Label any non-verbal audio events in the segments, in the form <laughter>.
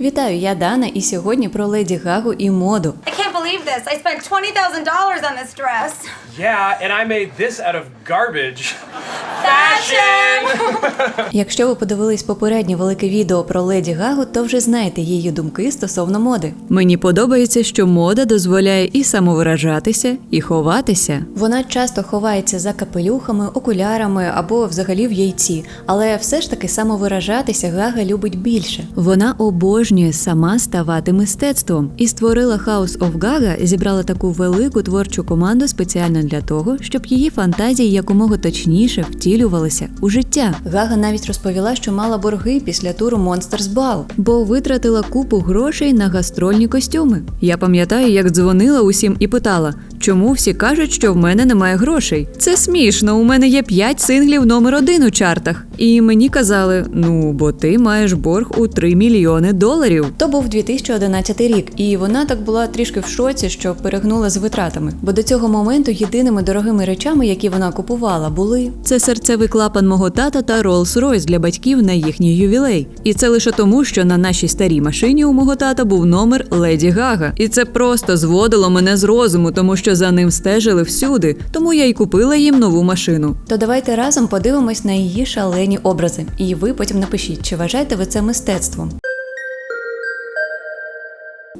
Вітаю, я Дана, і сьогодні про леді Гагу і моду. Believe this. I spent $20,000 on this dress. Yeah, and I made this out of garbage. Fashion! <laughs> Якщо ви подивились попереднє велике відео про леді Гагу, то вже знаєте її думки стосовно моди. Мені подобається, що мода дозволяє і самовиражатися, і ховатися. Вона часто ховається за капелюхами, окулярами або взагалі в яйці, але все ж таки самовиражатися Гага любить більше. Вона обожнює сама ставати мистецтвом і створила House of Gaga, зібрала таку велику творчу команду спеціально для того, щоб її фантазії якомога точніше втілювалися у життя. Гага навіть розповіла, що мала борги після туру Monsters Ball, бо витратила купу грошей на гастрольні костюми. Я пам'ятаю, як дзвонила усім і питала, чому всі кажуть, що в мене немає грошей. Це смішно. У мене є 5 синглів номер один у чартах. І мені казали: ну бо ти маєш борг у 3 мільйони доларів. То був 2011 рік, і вона так була трішки в шоці, що перегнула з витратами. Бо до цього моменту єдиними дорогими речами, які вона купувала, були це серцевий клапан мого тата та Rolls-Royce для батьків на їхній ювілей. І це лише тому, що на нашій старій машині у мого тата був номер Леді Гага. І це просто зводило мене з розуму, тому що за ним стежили всюди. Тому я й купила їм нову машину. То давайте разом подивимось на її шалені образи. І ви потім напишіть, чи вважаєте ви це мистецтвом.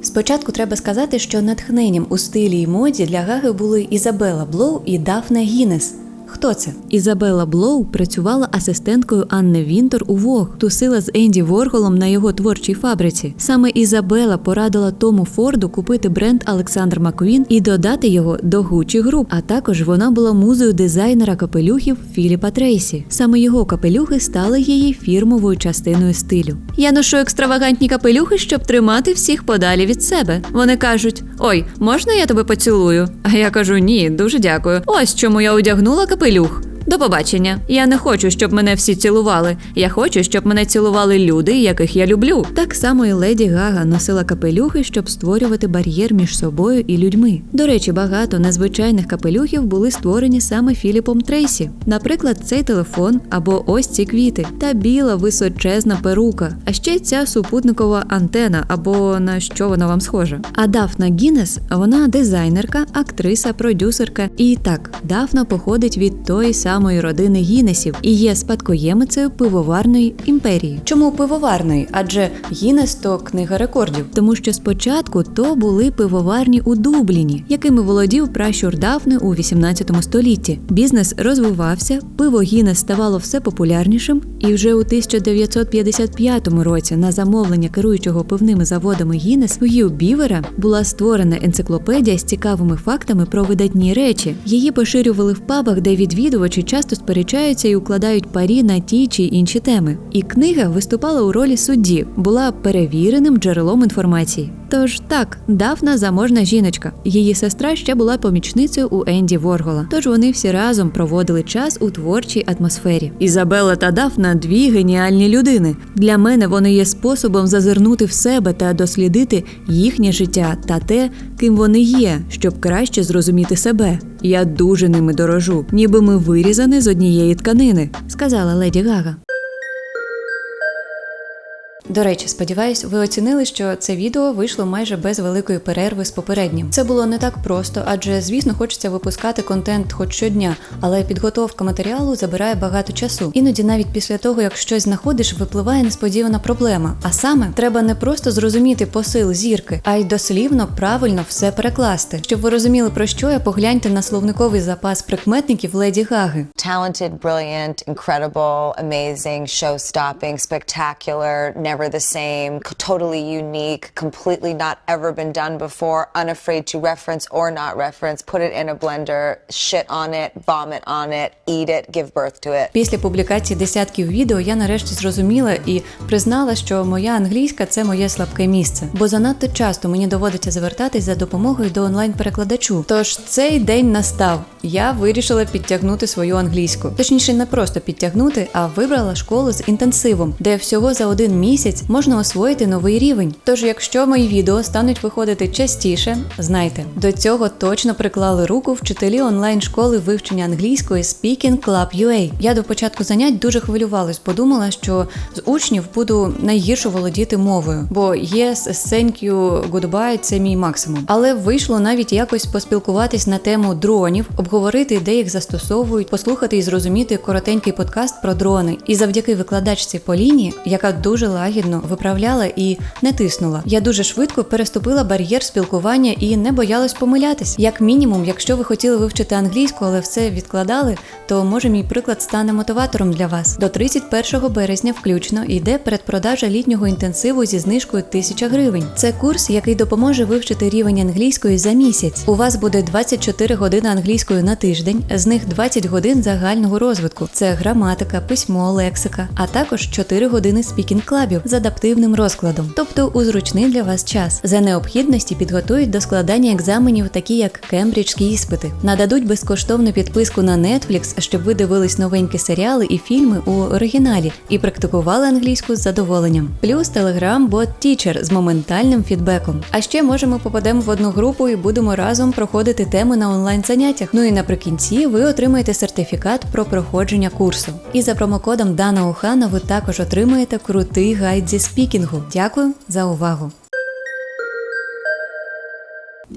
Спочатку треба сказати, що натхненням у стилі і моді для Гаги були Ізабела Блоу і Дафна Гіннес. Хто це? Ізабела Блоу працювала асистенткою Анни Вінтер у Вог, тусила з Енді Ворголом на його творчій фабриці. Саме Ізабела порадила Тому Форду купити бренд Олександр Маквін і додати його до Гучі груп. А також вона була музою дизайнера капелюхів Філіпа Трейсі. Саме його капелюхи стали її фірмовою частиною стилю. Я ношу екстравагантні капелюхи, щоб тримати всіх подалі від себе. Вони кажуть: Ой, можна я тебе поцілую? А я кажу: ні, дуже дякую. Ось чому я одягнула капелюх. До побачення. Я не хочу, щоб мене всі цілували. Я хочу, щоб мене цілували люди, яких я люблю. Так само і леді Гага носила капелюхи, щоб створювати бар'єр між собою і людьми. До речі, багато незвичайних капелюхів були створені саме Філіпом Трейсі. Наприклад, цей телефон або ось ці квіти та біла височезна перука. А ще ця супутникова антена, або на що вона вам схожа. А Дафна Гіннес, вона дизайнерка, актриса, продюсерка. І так, Дафна походить від тої самої родини Гіннесів і є спадкоємицею пивоварної імперії. Чому пивоварної? Адже Гіннес – то книга рекордів. Тому що спочатку то були пивоварні у Дубліні, якими володів пращур Дафни у 18 столітті. Бізнес розвивався, пиво Гіннес ставало все популярнішим, і вже у 1955 році на замовлення керуючого пивними заводами Гіннес Г'ю Бівера була створена енциклопедія з цікавими фактами про видатні речі. Її поширювали в пабах, де відвідувачі часто сперечаються і укладають парі на ті чи інші теми. І книга виступала у ролі судді, була перевіреним джерелом інформації. Тож так, Дафна заможна жіночка. Її сестра ще була помічницею у Енді Воргола. Тож вони всі разом проводили час у творчій атмосфері. Ізабела та Дафна дві геніальні людини. Для мене вони є способом зазирнути в себе та дослідити їхнє життя та те, ким вони є, щоб краще зрозуміти себе. Я дуже ними дорожу, ніби ми вирізані з однієї тканини, сказала леді Гага. До речі, сподіваюсь, ви оцінили, що це відео вийшло майже без великої перерви з попереднім. Це було не так просто, адже, звісно, хочеться випускати контент хоч щодня, але підготовка матеріалу забирає багато часу. Іноді, навіть після того, як щось знаходиш, випливає несподівана проблема. А саме треба не просто зрозуміти посил зірки, а й дослівно правильно все перекласти. Щоб ви розуміли про що я, погляньте на словниковий запас прикметників леді Гаги. talented, brilliant, incredible, amazing, show stopping, spectacular, never the same, totally unique, completely not ever been done before, unafraid to reference or not reference, put it in a blender, shit on it, vomit on it, eat it, give birth to it. Після публікації десятків відео я нарешті зрозуміла і признала, що моя англійська це моє слабке місце, бо занадто часто мені доводиться звертатись за допомогою до онлайн-перекладачу. Тож цей день настав. Я вирішила підтягнути свою англійську. Точніше, не просто підтягнути, а вибрала школу з інтенсивом, де всього за один місяць місяць можна освоїти новий рівень. Тож, якщо мої відео стануть виходити частіше, знайте, до цього точно приклали руку вчителі онлайн-школи вивчення англійської Speaking Club UA. Я до початку занять дуже хвилювалась, подумала, що з учнів буду найгірше володіти мовою, бо yes, thank you, goodbye – це мій максимум. Але вийшло навіть якось поспілкуватись на тему дронів, обговорити, де їх застосовують, послухати і зрозуміти коротенький подкаст про дрони. І завдяки викладачці Поліні, яка дуже лагідно виправляла і не тиснула, я дуже швидко переступила бар'єр спілкування і не боялась помилятись. Як мінімум, якщо ви хотіли вивчити англійську, але все відкладали, то може мій приклад стане мотиватором для вас. До 31 березня включно йде передпродажа літнього інтенсиву зі знижкою 1000 гривень. Це курс, який допоможе вивчити рівень англійської за місяць. У вас буде 24 години англійської на тиждень, з них 20 годин загального розвитку. Це граматика, письмо, лексика, а також 4 години спікінг-клабів з адаптивним розкладом, тобто у зручний для вас час. За необхідності підготують до складання екзаменів, такі як кембриджські іспити. Нададуть безкоштовну підписку на Netflix, щоб ви дивились новенькі серіали і фільми у оригіналі і практикували англійську з задоволенням. Плюс Telegram бот Teacher з моментальним фідбеком. А ще може ми попадемо в одну групу і будемо разом проходити теми на онлайн заняттях. Ну і наприкінці ви отримаєте сертифікат про проходження курсу. І за промокодом Дана Ухана ви також отримаєте крутий гайд зі спікінгу. Дякую за увагу.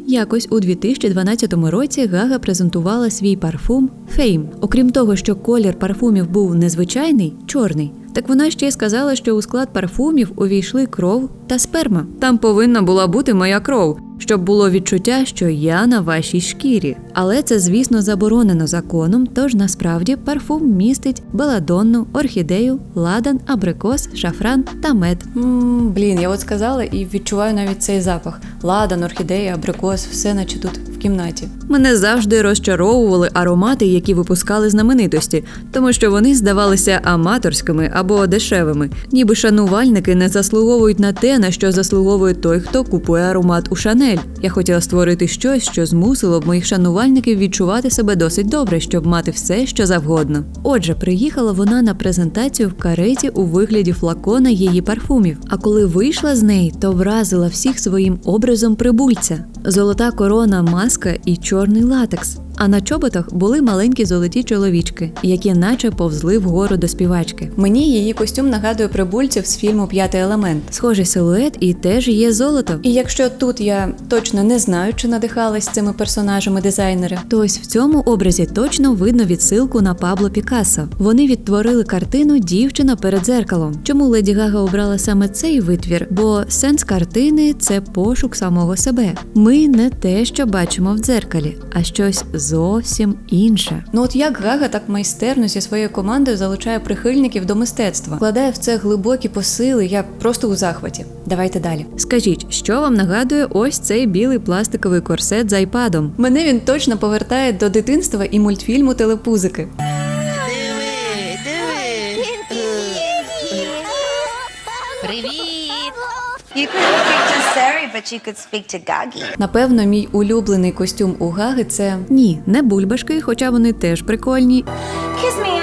Якось у 2012 році Гага презентувала свій парфум Fame. Окрім того, що колір парфумів був незвичайний чорний. Так вона ще й сказала, що у склад парфумів увійшли кров та сперма. Там повинна була бути моя кров, щоб було відчуття, що я на вашій шкірі. Але це, звісно, заборонено законом. Тож насправді парфум містить беладонну, орхідею, ладан, абрикос, шафран та мед. м блін, я от сказала і відчуваю навіть цей запах. Ладан, орхідея, абрикос, все наче тут кімнаті. Мене завжди розчаровували аромати, які випускали знаменитості, тому що вони здавалися аматорськими або дешевими, ніби шанувальники не заслуговують на те, на що заслуговує той, хто купує аромат у Шанель. Я хотіла створити щось, що змусило б моїх шанувальників відчувати себе досить добре, щоб мати все, що завгодно. Отже, приїхала вона на презентацію в кареті у вигляді флакона її парфумів. А коли вийшла з неї, то вразила всіх своїм образом прибульця: золота корона, маска і чорний латекс. А на чоботах були маленькі золоті чоловічки, які наче повзли вгору до співачки. Мені її костюм нагадує прибульців з фільму П'ятий елемент. Схожий силует і теж є золото. І якщо тут я точно не знаю, чи надихались цими персонажами дизайнери, то ось в цьому образі точно видно відсилку на Пабло Пікассо. Вони відтворили картину Дівчина перед зеркалом. Чому Леді Гага обрала саме цей витвір? Бо сенс картини це пошук самого себе. Ми не те, що бачимо в дзеркалі, а щось зовсім інше. Ну от як Гага так майстерно зі своєю командою залучає прихильників до мистецтва, вкладає в це глибокі посили. Я просто у захваті. Давайте далі. Скажіть, що вам нагадує ось цей білий пластиковий корсет з айпадом? Мене він точно повертає до дитинства і мультфільму Телепузики. Привіт could speak to Sari, but you could speak to Gagi. Напевно, мій улюблений костюм у Гаги це ні, не бульбашки, хоча вони теж прикольні. Kiss me,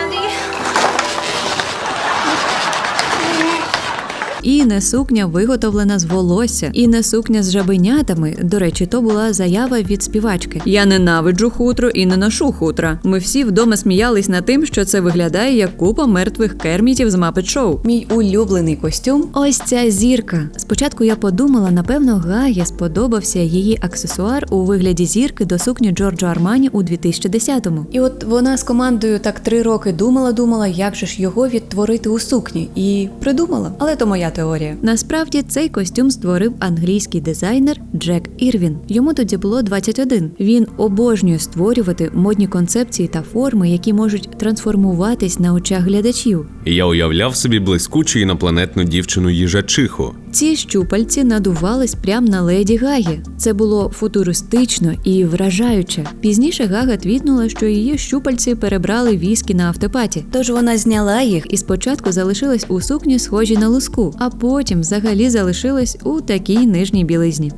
І не сукня виготовлена з волосся, і не сукня з жабенятами. До речі, то була заява від співачки. Я ненавиджу хутро і не ношу хутра. Ми всі вдома сміялись над тим, що це виглядає як купа мертвих кермітів з Muppet Show. Мій улюблений костюм. Ось ця зірка. Спочатку я подумала, напевно, Гаї сподобався її аксесуар у вигляді зірки до сукні Джорджо Армані у 2010-му. І от вона з командою так три роки думала, думала, як же ж його відтворити у сукні, і придумала. Але то моя теорія. Насправді цей костюм створив англійський дизайнер Джек Ірвін. Йому тоді було 21. Він обожнює створювати модні концепції та форми, які можуть трансформуватись на очах глядачів. Я уявляв собі блискучу інопланетну дівчину їжачиху. Ці щупальці надувались прямо на леді Гагі. Це було футуристично і вражаюче. Пізніше Гага твітнула, що її щупальці перебрали віскі на автопаті. Тож вона зняла їх і спочатку залишилась у сукні, схожій на луску, а потім взагалі залишилась у такій нижній білизні.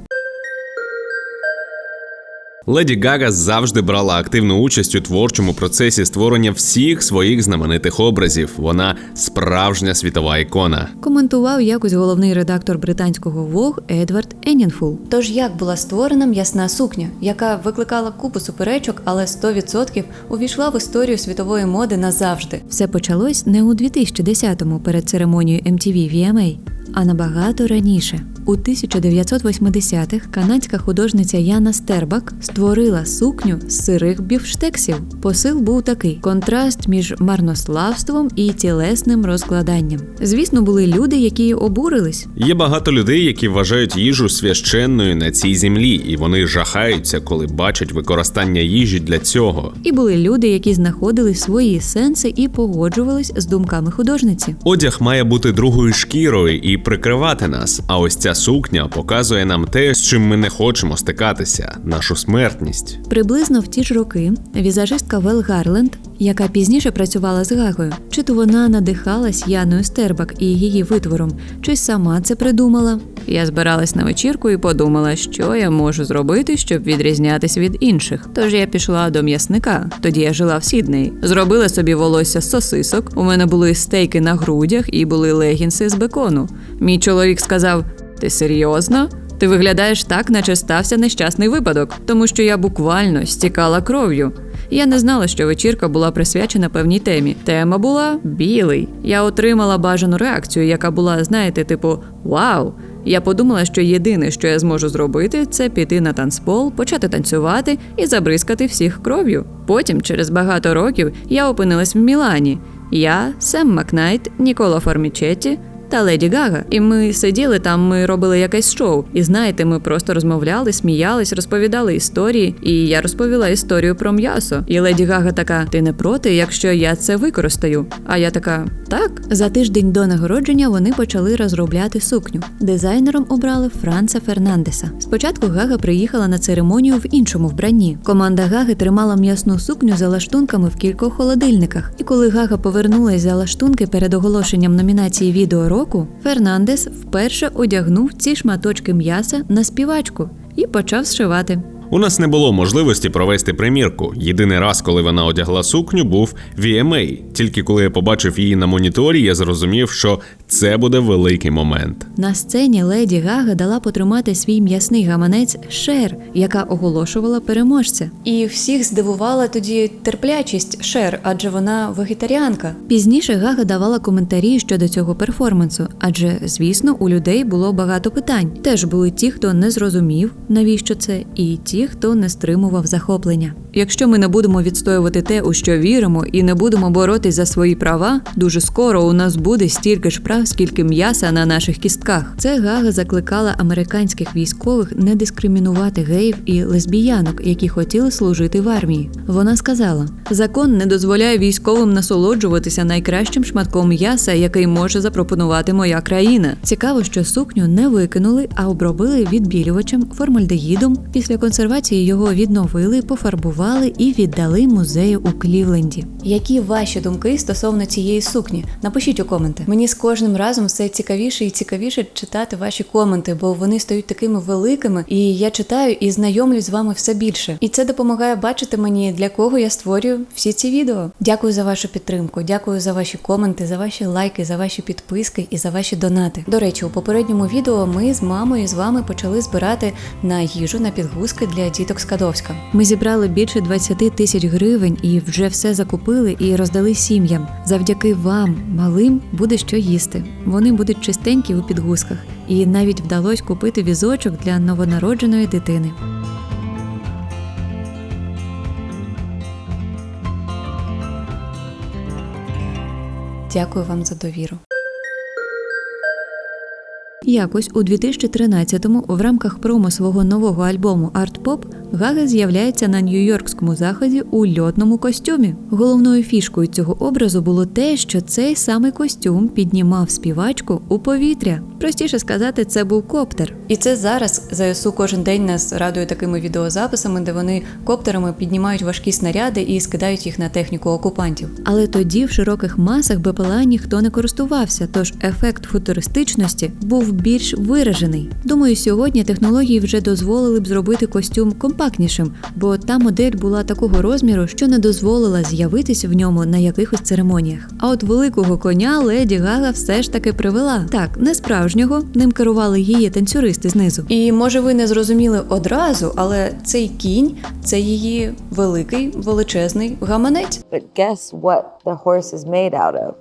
Леді Гага завжди брала активну участь у творчому процесі створення всіх своїх знаменитих образів. Вона справжня світова ікона. Коментував якось головний редактор британського Vogue Едвард Енінфул. Тож як була створена м'ясна сукня, яка викликала купу суперечок, але 100% увійшла в історію світової моди назавжди. Все почалось не у 2010-му перед церемонією MTV VMA, а набагато раніше. У 1980-х канадська художниця Яна Стербак створила сукню з сирих бівштексів. Посил був такий: контраст між марнославством і тілесним розкладанням. Звісно, були люди, які обурились. Є багато людей, які вважають їжу священною на цій землі, і вони жахаються, коли бачать використання їжі для цього. І були люди, які знаходили свої сенси і погоджувались з думками художниці. Одяг має бути другою шкірою і прикривати нас. А ось ця сукня показує нам те, з чим ми не хочемо стикатися нашу смертність. Приблизно в ті ж роки візажистка Вел Гарленд, яка пізніше працювала з Гагою, чи то вона надихалась Яною Стербак і її витвором, чи сама це придумала. Я збиралась на вечірку і подумала, що я можу зробити, щоб відрізнятись від інших. Тож я пішла до м'ясника. Тоді я жила в Сіднеї. Зробила собі волосся з сосисок. У мене були стейки на грудях і були легінси з бекону. Мій чоловік сказав: Ти серйозно? Ти виглядаєш так, наче стався нещасний випадок, тому що я буквально стікала кров'ю. Я не знала, що вечірка була присвячена певній темі. Тема була білий. Я отримала бажану реакцію, яка була, знаєте, типу Вау! Я подумала, що єдине, що я зможу зробити, це піти на танцпол, почати танцювати і забризкати всіх кров'ю. Потім, через багато років, я опинилась в Мілані. Я, Сем Макнайт, Нікола Формічетті та Леді Гага. І ми сиділи там, ми робили якесь шоу. І знаєте, ми просто розмовляли, сміялись, розповідали історії. І я розповіла історію про м'ясо. І Леді Гага така: Ти не проти, якщо я це використаю? А я така: так. За тиждень до нагородження вони почали розробляти сукню. Дизайнером обрали Франца Фернандеса. Спочатку Гага приїхала на церемонію в іншому вбранні. Команда Гаги тримала м'ясну сукню за лаштунками в кількох холодильниках. І коли Гага повернулась за лаштунки перед оголошенням номінації відео року, Фернандес вперше одягнув ці шматочки м'яса на співачку і почав зшивати. У нас не було можливості провести примірку. Єдиний раз, коли вона одягла сукню, був VMA. Тільки коли я побачив її на моніторі, я зрозумів, що це буде великий момент. На сцені леді Гага дала потримати свій м'ясний гаманець Шер, яка оголошувала переможця. І всіх здивувала тоді терплячість Шер, адже вона вегетаріанка. Пізніше Гага давала коментарі щодо цього перформансу, адже, звісно, у людей було багато питань. Теж були ті, хто не зрозумів, навіщо це, і ті, хто не стримував захоплення. Якщо ми не будемо відстоювати те, у що віримо, і не будемо боротись за свої права, дуже скоро у нас буде стільки ж прав, скільки м'яса на наших кістках. Це Гага закликала американських військових не дискримінувати геїв і лесбіянок, які хотіли служити в армії. Вона сказала: закон не дозволяє військовим насолоджуватися найкращим шматком м'яса, який може запропонувати моя країна. Цікаво, що сукню не викинули, а обробили відбілювачем формальдегідом. Після консервації його відновили, пофарбували і віддали музею у Клівленді. Які ваші думки стосовно цієї сукні? Напишіть у коменти. Мені з кожним разом все цікавіше і цікавіше читати ваші коменти, бо вони стають такими великими, і я читаю і знайомлюсь з вами все більше. І це допомагає бачити мені, для кого я створюю всі ці відео. Дякую за вашу підтримку, дякую за ваші коменти, за ваші лайки, за ваші підписки і за ваші донати. До речі, у попередньому відео ми з мамою з вами почали збирати на їжу на підгузки для діток Скадовська. Ми зібрали більше 20 тисяч гривень і вже все закупили і роздали сім'ям. Завдяки вам, малим, буде що їсти. Вони будуть чистенькі у підгузках, і навіть вдалося купити візочок для новонародженої дитини. Дякую вам за довіру. Якось у 2013-му в рамках промо свого нового альбому Art Pop Гага з'являється на нью-йоркському заході у льотному костюмі. Головною фішкою цього образу було те, що цей самий костюм піднімав співачку у повітря. Простіше сказати, це був коптер. І це зараз ЗСУ кожен день нас радує такими відеозаписами, де вони коптерами піднімають важкі снаряди і скидають їх на техніку окупантів. Але тоді в широких масах БПЛА ніхто не користувався, тож ефект футуристичності був більш виражений. Думаю, сьогодні технології вже дозволили б зробити костюм компактнішим, бо та модель була такого розміру, що не дозволила з'явитись в ньому на якихось церемоніях. А от великого коня леді Гага все ж таки привела. Так, не справжнього, ним керували її танцюристи знизу. І може ви не зрозуміли одразу, але цей кінь це її великий величезний гаманець. But guess what the horse is made out of?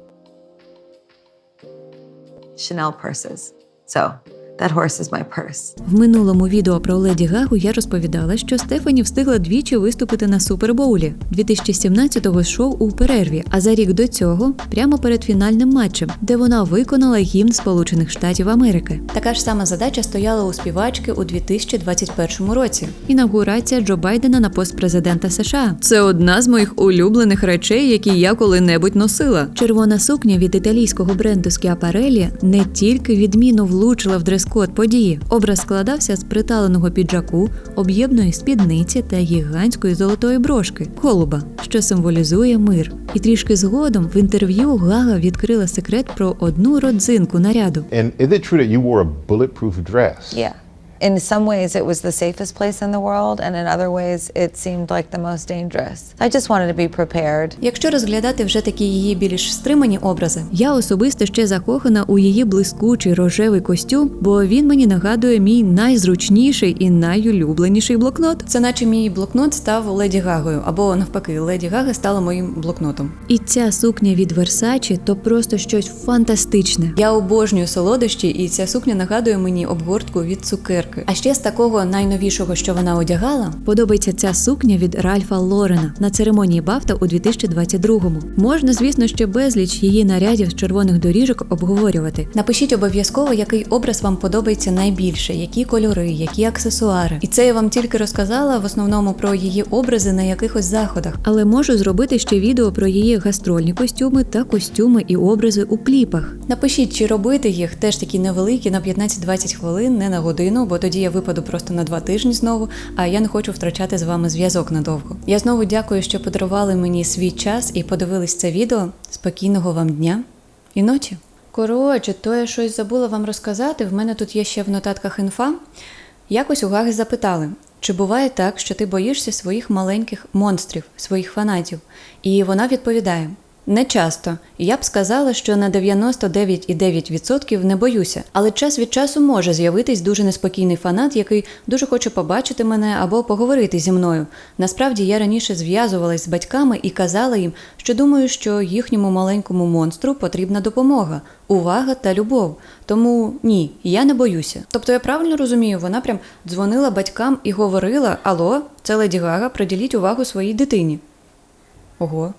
Chanel purses. So that horse is my purse. В минулому відео про Леді Гагу я розповідала, що Стефані встигла двічі виступити на супербоулі 2017-го з шоу у перерві, а за рік до цього прямо перед фінальним матчем, де вона виконала гімн Сполучених Штатів Америки. Така ж сама задача стояла у співачки у 2021 році. Інаугурація Джо Байдена на пост президента США. Це одна з моїх улюблених речей, які я коли-небудь носила. Червона сукня від італійського бренду Schiaparelli не тільки відмінно влучила в дрес-код події. Образ складався з приталеного піджаку, об'ємної спідниці та гігантської золотої брошки голуба, що символізує мир. І трішки згодом в інтерв'ю Гага відкрила секрет про одну родзинку наряду. And is it true that you wore a bulletproof dress? Yeah. In some ways, it was the safest place in the world, and in other ways, it seemed like the most dangerous. I just wanted to be prepared. Якщо розглядати вже такі її більш стримані образи, я особисто ще закохана у її блискучий рожевий костюм, бо він мені нагадує мій найзручніший і найулюбленіший блокнот. Це наче мій блокнот став леді Гагою, або навпаки, леді Гага стала моїм блокнотом. І ця сукня від Versace – то просто щось фантастичне. Я обожнюю солодощі, і ця сукня нагадує мені обгортку від цукерки. А ще з такого найновішого, що вона одягала, подобається ця сукня від Ральфа Лорена на церемонії Бафта у 2022-му. Можна, звісно, ще безліч її нарядів з червоних доріжок обговорювати. Напишіть обов'язково, який образ вам подобається найбільше, які кольори, які аксесуари. І це я вам тільки розказала в основному про її образи на якихось заходах. Але можу зробити ще відео про її гастрольні костюми та костюми і образи у кліпах. Напишіть, чи робити їх теж такі невеликі на 15-20 хвилин, не на годину, бо тоді я випаду просто на два тижні знову. А я не хочу втрачати з вами зв'язок надовго. Я знову дякую, що подарували мені свій час і подивились це відео. Спокійного вам дня і ночі. Коротше, то я щось забула вам розказати. В мене тут є ще в нотатках інфа. Якось у Гаги запитали, чи буває так, що ти боїшся своїх маленьких монстрів, своїх фанатів? І вона відповідає: не часто. Я б сказала, що на 99,9% не боюся, але час від часу може з'явитись дуже неспокійний фанат, який дуже хоче побачити мене або поговорити зі мною. Насправді я раніше зв'язувалась з батьками і казала їм, що думаю, що їхньому маленькому монстру потрібна допомога, увага та любов. Тому ні, я не боюся. Тобто я правильно розумію, вона прям дзвонила батькам і говорила: Алло, це Леді Гага, приділіть увагу своїй дитині. Ого,